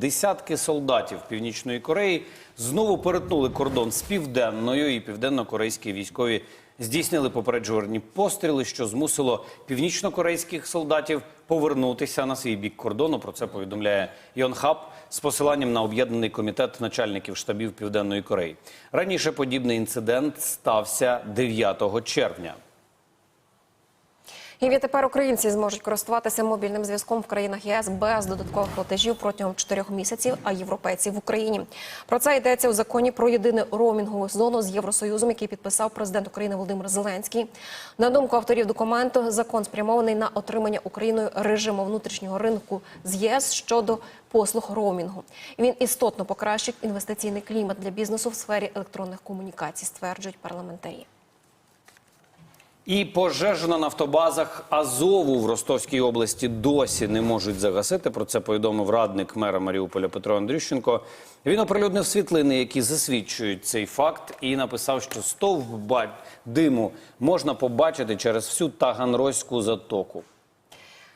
десятки солдатів Північної Кореї знову перетнули кордон з південною і південно-корейські військові здійснили попереджувальні постріли, що змусило північно-корейських солдатів повернутися на свій бік кордону. Про це повідомляє Йонхаб з посиланням на об'єднаний комітет начальників штабів Південної Кореї. Раніше подібний інцидент стався 9 червня. І відтепер українці зможуть користуватися мобільним зв'язком в країнах ЄС без додаткових платежів протягом чотирьох місяців, а європейці в Україні. Про це йдеться у законі про єдину роумінгову зону з Євросоюзом, який підписав президент України Володимир Зеленський. На думку авторів документу, закон спрямований на отримання Україною режиму внутрішнього ринку з ЄС щодо послуг роумінгу. Він істотно покращить інвестиційний клімат для бізнесу в сфері електронних комунікацій, стверджують парламентарі. І пожежу на нафтобазах Азову в Ростовській області досі не можуть загасити. Про це повідомив радник мера Маріуполя Петро Андрющенко. Він оприлюднив світлини, які засвідчують цей факт, і написав, що стовп диму можна побачити через всю Таганрозьку затоку.